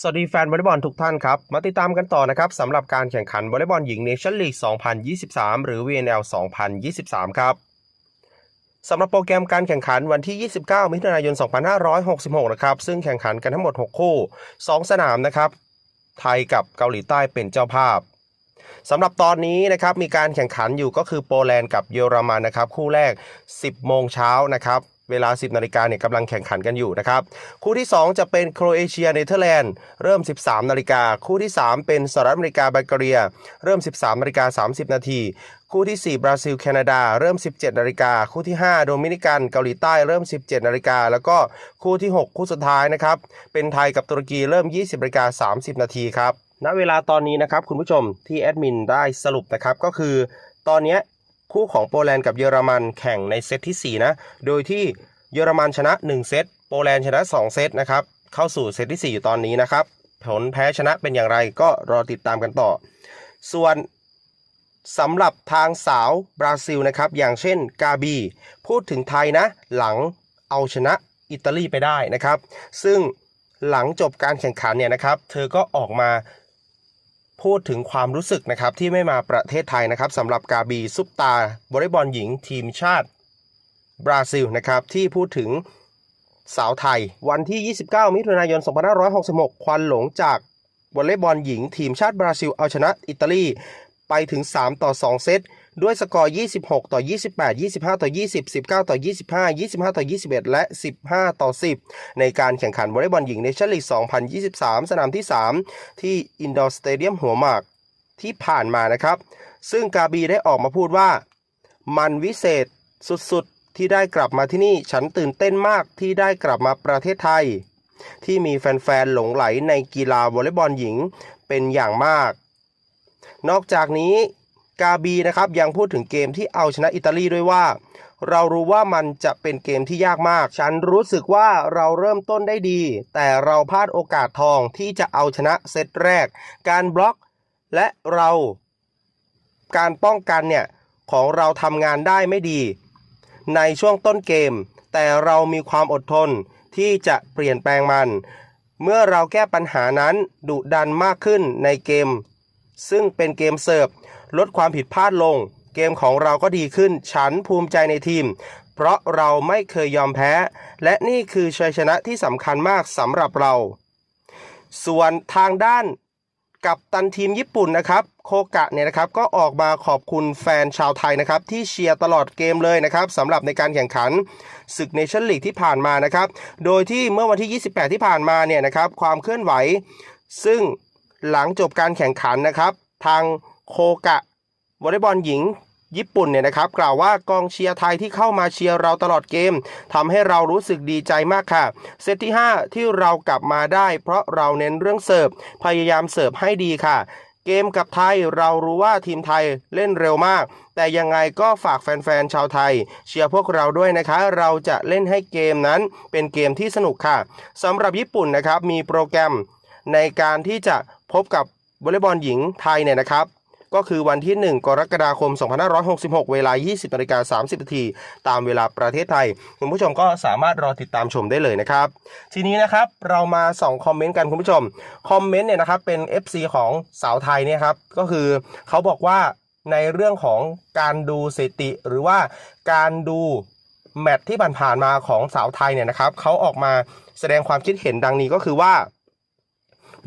สวัสดีแฟนวอลเลย์บอลทุกท่านครับ มาติดตามกันต่อนะครับสำหรับการแข่งขันวอลเลย์บอลหญิงเนชั่นลีก 2023 หรือ VNL 2023 ครับสำหรับโปรแกรมการแข่งขันวันที่ 29 มิถุนายน 2566 นะครับ ซึ่งแข่งขันกันทั้งหมด 6 คู่ 2 สนามนะครับ ไทยกับเกาหลีใต้เป็นเจ้าภาพสำหรับตอนนี้นะครับมีการแข่งขันอยู่ก็คือโปแลนด์กับเยอรมันนะครับ คู่แรก 10 โมงเช้านะครับ เวลา 10 นาฬิกาเนี่ยกำลังแข่งขันกันอยู่นะครับ คู่ที่ 2 จะเป็นโครเอเชียเนเธอร์แลนด์เริ่ม 13 นาฬิกา คู่ที่ 3 เป็นสหรัฐอเมริกาบัลแกเรีย เริ่ม 13 นาฬิกา 30 นาทีคู่ที่ 4 บราซิล แคนาดา เริ่ม 17 นาฬิกา คู่ที่ 5 โดมินิกัน เกาหลีใต้ เริ่ม 17 นาฬิกา แล้วก็คู่ที่ 6 คู่สุดท้ายนะครับ เป็นไทยกับตุรกีเริ่ม 20นาฬิกา 30 นาทีครับ ณ เวลาตอนนี้นะครับคุณผู้ชมที่แอดมินได้สรุปนะครับก็คือ ตอนเนี้ย คู่ของโปแลนด์กับเยอรมันแข่งในเซตที่ 4 นะ โดยที่เยอรมันชนะ 1 เซต โปแลนด์ชนะ 2 เซตนะครับ เข้าสู่เซตที่ 4 อยู่ตอนนี้นะครับ ผลแพ้ชนะเป็นอย่างไรก็รอติดตามกันต่อ ส่วนสำหรับทางสาวบราซิลนะครับ อย่างเช่นกาบี พูดถึงไทยนะ หลังเอาชนะอิตาลีไปได้นะครับ ซึ่งหลังจบการแข่งขันเนี่ยนะครับ เธอก็ออกมา พูดถึงความรู้สึกนะครับที่ไม่มาประเทศไทยนะครับสำหรับกาบีซุปตาร์วอลเลย์บอลหญิงทีมชาติบราซิลนะครับที่พูดถึงสาวไทย วันที่ 29 มิถุนายน 2566 ควันหลงจากวอลเลย์บอลหญิงทีมชาติบราซิลเอาชนะอิตาลีไปถึง 3 ต่อ 2 เซต ด้วยสกอร์ 26 ต่อ 28 25 ต่อ 20 19 ต่อ 25 25 ต่อ 21 และ 15 ต่อ 10 ในการแข่งขันวอลเลย์บอลหญิงเนชั่นลีก 2023 สนามที่ 3 ที่อินดอร์สเตเดียมหัวหมากที่ผ่านมานะครับ ซึ่งกาบีได้ออกมาพูดว่า มันวิเศษสุดๆ ที่ได้กลับมาที่นี่ ฉันตื่นเต้นมากที่ได้กลับมาประเทศไทย ที่มีแฟนๆ หลงไหลในกีฬาวอลเลย์บอลหญิงเป็นอย่างมาก นอกจากนี้ กาบีนะครับยังพูดถึงเกมที่เอาชนะอิตาลีด้วยว่า เรารู้ว่ามันจะเป็นเกมที่ยากมาก ฉันรู้สึกว่าเราเริ่มต้นได้ดี แต่เราพลาดโอกาสทองที่จะเอาชนะเซตแรก การบล็อกและเราการป้องกันเนี่ยของเราทำงานได้ไม่ดี ในช่วงต้นเกม แต่เรามีความอดทนที่จะเปลี่ยนแปลงมัน เมื่อเราแก้ปัญหานั้นดุดันมากขึ้นในเกม ซึ่งเป็นเกมเสิร์ฟ ลดความผิดพลาดลง เกมของเราก็ดีขึ้น ฉันภูมิใจในทีม เพราะเราไม่เคยยอมแพ้ และนี่คือชัยชนะที่สำคัญมากสำหรับเรา ส่วนทางด้านกับตันทีมญี่ปุ่นนะครับ โคกะเนี่ยนะครับก็ออกมาขอบคุณแฟนชาวไทยนะครับ ที่เชียร์ตลอดเกมเลยนะครับสำหรับในการแข่งขันศึกเนชั่นลีกที่ผ่านมานะครับ โดยที่เมื่อวันที่ 28 ที่ผ่านมาเนี่ยนะครับความเคลื่อนไหว ซึ่งหลังจบการแข่งขันนะครับ ทาง โคกะวอลเลย์บอลหญิงญี่ปุ่นเนี่ยนะครับกล่าวว่ากองเชียร์ไทยที่เข้ามาเชียร์เราตลอดเกมทำให้เรารู้สึกดีใจมากค่ะ เซตที่ 5 ที่เรากลับมาได้ เพราะเราเน้นเรื่องเสิร์ฟพยายามเสิร์ฟให้ดีค่ะ เกมกับไทยเรารู้ว่าทีมไทยเล่นเร็วมาก แต่ยังไงก็ฝากแฟนๆชาวไทย เชียร์พวกเราด้วยนะคะ เราจะเล่นให้เกมนั้นเป็นเกมที่สนุกค่ะสำหรับญี่ปุ่นนะครับมีโปรแกรมในการที่จะพบกับวอลเลย์บอลหญิงไทยเนี่ยนะครับ ก็คือวันที่ 1 กรกฎาคม 2566 เวลา 20นาฬิกา30นาทีตามเวลาประเทศไทย คุณผู้ชมก็สามารถรอติดตามชมได้เลยนะครับ ทีนี้นะครับเรามาส่องคอมเมนต์กันคุณผู้ชม คอมเมนต์เนี่ยนะครับเป็น FC ของสาวไทยเนี่ยครับ ก็คือเขาบอกว่าในเรื่องของการดูสถิติ หรือว่าการดูแมตช์ที่ผ่านๆมาของสาวไทยเนี่ยนะครับเขาออกมาแสดงความคิดเห็นดังนี้ก็คือว่า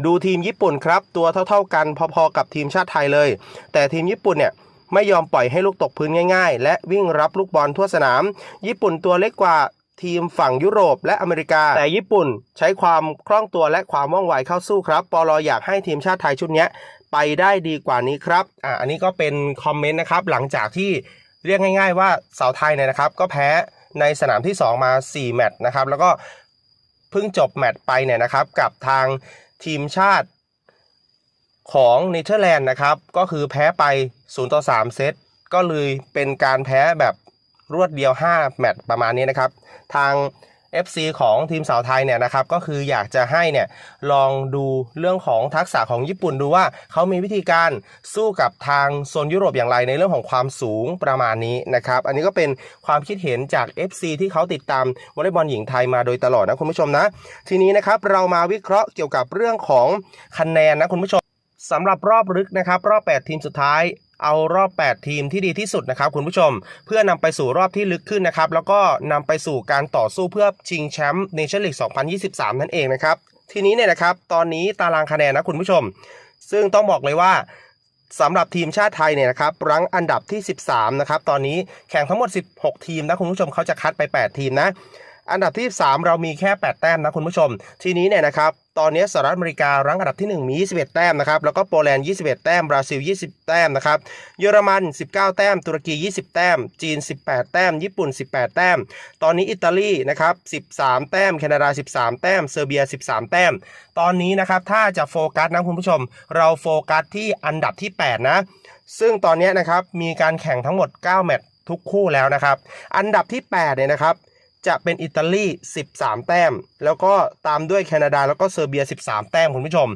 ดูทีมญี่ปุ่นครับ ตัวเท่า ๆกันพอๆกับทีมชาติไทยเลย แต่ทีมญี่ปุ่นเนี่ยไม่ยอมปล่อยให้ลูกตกพื้นง่ายๆ และวิ่งรับลูกบอลทั่วสนาม ญี่ปุ่นตัวเล็กกว่าทีมฝั่งยุโรปและอเมริกา แต่ญี่ปุ่นใช้ความคล่องตัวและความว่องไวเข้าสู้ครับปอลออยากให้ทีมชาติไทยชุดนี้ไปได้ดีกว่านี้ครับอ่าอันนี้ก็เป็นคอมเมนต์นะครับหลังจากที่เรียกง่าย ๆ ว่าสาวไทยเนี่ยนะครับ ก็แพ้ในสนามที่ 2 มา 4 แมตช์นะครับ แล้วก็เพิ่งจบแมตช์ไปเนี่ยนะครับกับทาง ทีมชาติของเนเธอร์แลนด์นะครับ ก็คือแพ้ไป 0 ต่อ 3 เซต ก็เลยเป็นการแพ้แบบรวดเดียว 5 แมตช์ประมาณนี้นะครับ ทาง FC ของทีมสาวไทยเนี่ยนะครับก็คืออยากจะให้เนี่ยลองดูเรื่องของทักษะของญี่ปุ่นดูว่าเขามีวิธีการสู้กับทางโซนยุโรปอย่างไรในเรื่องของความสูงประมาณนี้นะครับอันนี้ก็เป็นความคิดเห็นจาก FC ที่เขาติดตามวอลเลย์บอลหญิงไทยมาโดยตลอดนะคุณผู้ชมนะ ทีนี้นะครับเรามาวิเคราะห์เกี่ยวกับเรื่องของคะแนนนะคุณผู้ชมสำหรับรอบลึกนะครับรอบ 8 ทีมสุดท้าย เอารอบ 8 ทีมที่ดีที่สุดนะครับคุณผู้ชม เพื่อนำไปสู่รอบที่ลึกขึ้นนะครับ แล้วก็นำไปสู่การต่อสู้เพื่อชิงแชมป์เนชั่นลีก2023 นั่นเองนะครับ ทีนี้เนี่ยนะครับ ตอนนี้ตารางคะแนนนะคุณผู้ชม ซึ่งต้องบอกเลยว่าสำหรับทีมชาติไทยเนี่ยนะครับรั้งอันดับที่ 13 นะครับ ตอนนี้แข่งทั้งหมด 16 ทีมนะคุณผู้ชมเขาจะคัดไป 8 ทีมนะ อันดับที่ 3 เรามีแค่ 8 แต้มนะคุณผู้ชม ทีนี้เนี่ยนะครับตอนนี้สหรัฐอเมริการั้งอันดับที่ 1 มี 21 แต้มนะครับแล้วก็โปแลนด์ 21 แต้มบราซิล 20 แต้มนะครับเยอรมัน 19 แต้ม ตุรกี 20 แต้ม จีน 18 แต้ม ญี่ปุ่น 18 แต้ม ตอนนี้อิตาลีนะครับ13 แต้มแคนาดา 13 แต้มเซอร์เบีย 13 แต้ม ตอนนี้นะครับถ้าจะโฟกัสนะคุณผู้ชม เราโฟกัสที่อันดับที่ 8 นะ ซึ่งตอนนี้นะครับมีการแข่งทั้งหมด 9 แมตช์ทุกคู่แล้วนะครับ อันดับที่ 8 เนี่ยนะครับ จะเป็นอิตาลี 13 แต้ม แล้วก็ตามด้วยแคนาดาแล้วก็เซอร์เบีย 13 แต้มคุณผู้ชม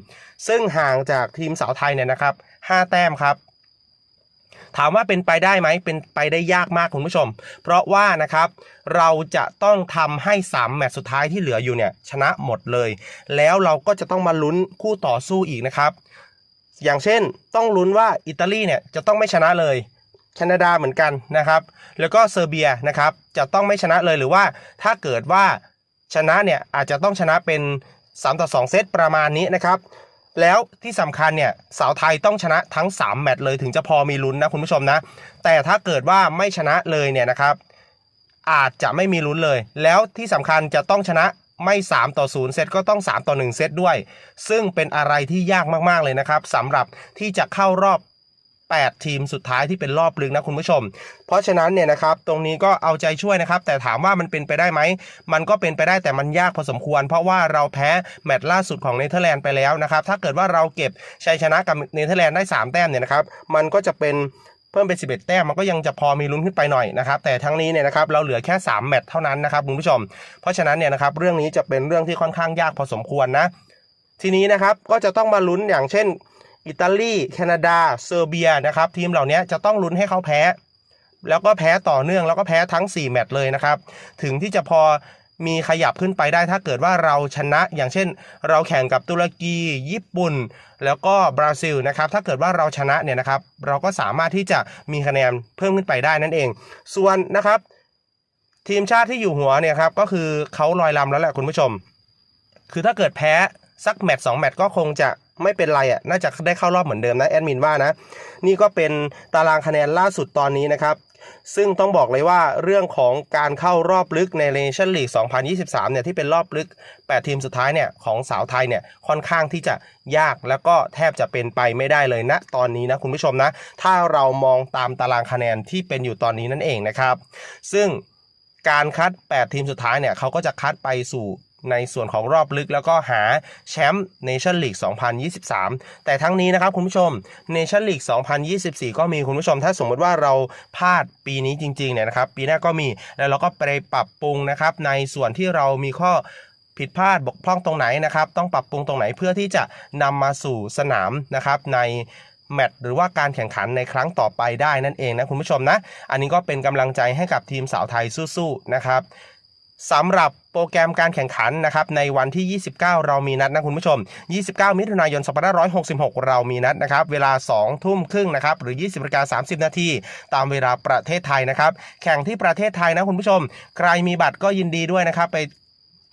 ซึ่งห่างจากทีมสาวไทยเนี่ยนะครับ 5 แต้มครับ ถามว่าเป็นไปได้ไหมเป็นไปได้ยากมากคุณผู้ชม เพราะว่านะครับเราจะต้องทำให้ 3 แมตช์สุดท้ายที่เหลืออยู่เนี่ยชนะหมดเลย แล้วเราก็จะต้องมาลุ้นคู่ต่อสู้อีกนะครับ อย่างเช่นต้องลุ้นว่าอิตาลีเนี่ยจะต้องไม่ชนะเลย แคนาดาเหมือนกันนะครับ แล้วก็เซอร์เบียนะครับ จะต้องไม่ชนะเลยหรือว่าถ้าเกิดว่าชนะเนี่ยอาจจะต้องชนะเป็น 3 ต่อ 2 เซตประมาณนี้นะครับ แล้วที่สำคัญเนี่ยสาวไทยต้องชนะทั้ง 3 แมตช์เลยถึงจะพอมีลุ้นนะคุณผู้ชมนะ แต่ถ้าเกิดว่าไม่ชนะเลยเนี่ยนะครับอาจจะไม่มีลุ้นเลย แล้วที่สำคัญจะต้องชนะไม่ 3 ต่อ 0 เซตก็ต้อง 3 ต่อ 1 เซตด้วย ซึ่งเป็นอะไรที่ยากมาก ๆ เลยนะครับสำหรับที่จะเข้ารอบ 8 ทีมสุดท้ายที่เป็นรอบลึกนะคุณผู้ชม เพราะฉะนั้นเนี่ยนะครับตรงนี้ก็เอาใจช่วยนะครับ แต่ถามว่ามันเป็นไปได้ไหม มันก็เป็นไปได้แต่มันยากพอสมควร เพราะว่าเราแพ้แมตช์ล่าสุดของเนเธอร์แลนด์ไปแล้วนะครับ ถ้าเกิดว่าเราเก็บชัยชนะกับเนเธอร์แลนด์ได้ 3 แต้มเนี่ยนะครับ มันก็จะเป็นเพิ่มเป็น 11 แต้มมันก็ยังจะพอมีลุ้นขึ้นไปหน่อยนะครับ แต่ทั้งนี้เนี่ยนะครับเราเหลือแค่ 3 แมตช์เท่านั้นนะครับคุณผู้ชม เพราะฉะนั้นเนี่ยนะครับเรื่องนี้จะเป็นเรื่องที่ค่อนข้างยากพอสมควรนะ ทีนี้นะครับก็จะต้องมาลุ้นอย่างเช่น อิตาลีแคนาดา เซอร์เบียนะครับ ทีมเหล่านี้จะต้องลุ้นให้เขาแพ้ แล้วก็แพ้ต่อเนื่องแล้วก็แพ้ทั้ง 4 แมตช์เลยนะครับ ถึงที่จะพอมีขยับขึ้นไปได้ถ้าเกิดว่าเราชนะอย่างเช่น เราแข่งกับตุรกี ญี่ปุ่น แล้วก็บราซิลนะครับ ถ้าเกิดว่าเราชนะเนี่ยนะครับ เราก็สามารถที่จะมีคะแนนเพิ่มขึ้นไปได้นั่นเอง ส่วนนะครับ ทีมชาติที่อยู่หัวเนี่ยครับก็คือเขาลอยลำแล้วแหละคุณผู้ชม คือถ้าเกิดแพ้สักแมตช์สองแมตช์ก็คงจะ ไม่เป็นไรอะน่าจะได้เข้ารอบเหมือนเดิมนะแอดมินว่านะ นี่ก็เป็นตารางคะแนนล่าสุดตอนนี้นะครับ ซึ่งต้องบอกเลยว่าเรื่องของการเข้ารอบลึกในเนชั่นลีก 2023 เนี่ยที่เป็นรอบลึก 8 ทีมสุดท้ายเนี่ยของสาวไทยเนี่ยค่อนข้างที่จะยากแล้วก็แทบจะเป็นไปไม่ได้เลยนะตอนนี้นะคุณผู้ชมนะ ถ้าเรามองตามตารางคะแนนที่เป็นอยู่ตอนนี้นั่นเองนะครับ ซึ่งการคัด 8 ทีมสุดท้ายเนี่ยเขาก็จะคัดไปสู่ ในส่วนของรอบลึกแล้วก็หาแชมป์เนชั่นลีก 2023 แต่ทั้งนี้นะครับคุณผู้ชมเนชั่นลีก 2024 ก็มีคุณผู้ชม ถ้าสมมติว่าเราพลาดปีนี้จริงๆเนี่ยนะครับ ปีหน้าก็มีแล้วเราก็ไปปรับปรุงนะครับในส่วนที่เรามีข้อผิดพลาดบกพร่องตรงไหนนะครับ ต้องปรับปรุงตรงไหนเพื่อที่จะนำมาสู่สนามนะครับในแมตช์หรือว่าการแข่งขันในครั้งต่อไปได้นั่นเองนะคุณผู้ชมนะ อันนี้ก็เป็นกำลังใจให้กับทีมสาวไทยสู้ๆนะครับ สำหรับโปรแกรมการแข่งขันนะครับในวันที่ 29 เรามีนัดนะคุณผู้ชม 29 มิถุนายน 2566 เรามีนัดนะครับเวลา 2 ทุ่มครึ่งนะครับหรือ 20นาฬิกา30 นาทีตามเวลาประเทศไทยนะครับ แข่งที่ประเทศไทยนะคุณผู้ชม ใครมีบัตรก็ยินดีด้วยนะครับไป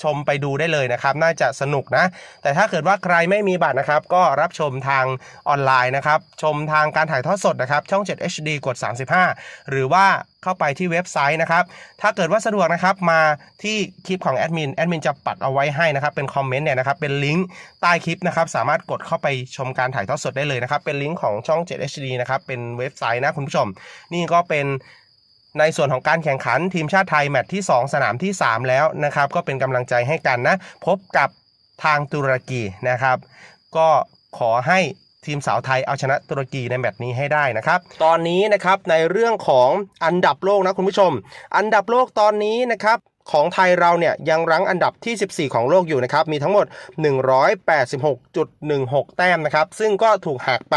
ชมไปดูได้เลยนะครับ น่าจะสนุกนะ แต่ถ้าเกิดว่าใครไม่มีบัตรนะครับ ก็รับชมทางออนไลน์นะครับ ชมทางการถ่ายทอดสดนะครับ ช่อง 7 HD กด 35 หรือว่าเข้าไปที่เว็บไซต์นะครับ ถ้าเกิดว่าสะดวกนะครับมาที่คลิปของแอดมิน แอดมินจะปัดเอาไว้ให้นะครับ เป็นคอมเมนต์เนี่ยนะครับ เป็นลิงก์ใต้คลิปนะครับ สามารถกดเข้าไปชมการถ่ายทอดสดได้เลยนะครับ เป็นลิงก์ของช่อง 7 HD นะครับ เป็นเว็บไซต์นะคุณผู้ชม นี่ก็เป็น ในส่วนของการแข่งขันทีมชาติไทยแมตช์ที่ 2 สนามที่ 3 แล้วนะครับ ก็เป็นกำลังใจให้กันนะ พบกับทางตุรกีนะครับ ก็ขอให้ทีมสาวไทยเอาชนะตุรกีในแมตช์นี้ให้ได้นะครับ ตอนนี้นะครับในเรื่องของอันดับโลกนะคุณผู้ชม อันดับโลกตอนนี้นะครับของไทยเราเนี่ยยังรั้งอันดับที่ 14 ของโลกอยู่นะครับ มีทั้งหมด 186.16 แต้มนะครับ ซึ่งก็ถูกหักไป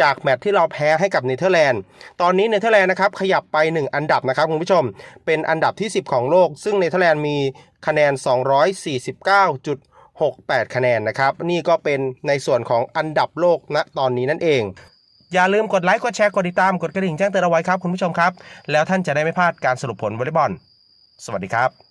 จากแมตช์ที่เราแพ้ให้กับเนเธอร์แลนด์ ตอนนี้เนเธอร์แลนด์นะครับขยับไป 1 อันดับนะครับคุณผู้ชม เป็นอันดับที่ 10 ของโลก ซึ่งเนเธอร์แลนด์มีคะแนน 249.68 คะแนนนะครับ นี่ก็เป็นในส่วนของอันดับโลกณตอนนี้นั่นเอง อย่าลืมกดไลค์ กดแชร์ กดติดตาม กดกระดิ่งแจ้งเตือนเอาไว้ครับคุณผู้ชมครับ แล้วท่านจะได้ไม่พลาดการสรุปผลวอลเลย์บอล สวัสดีครับ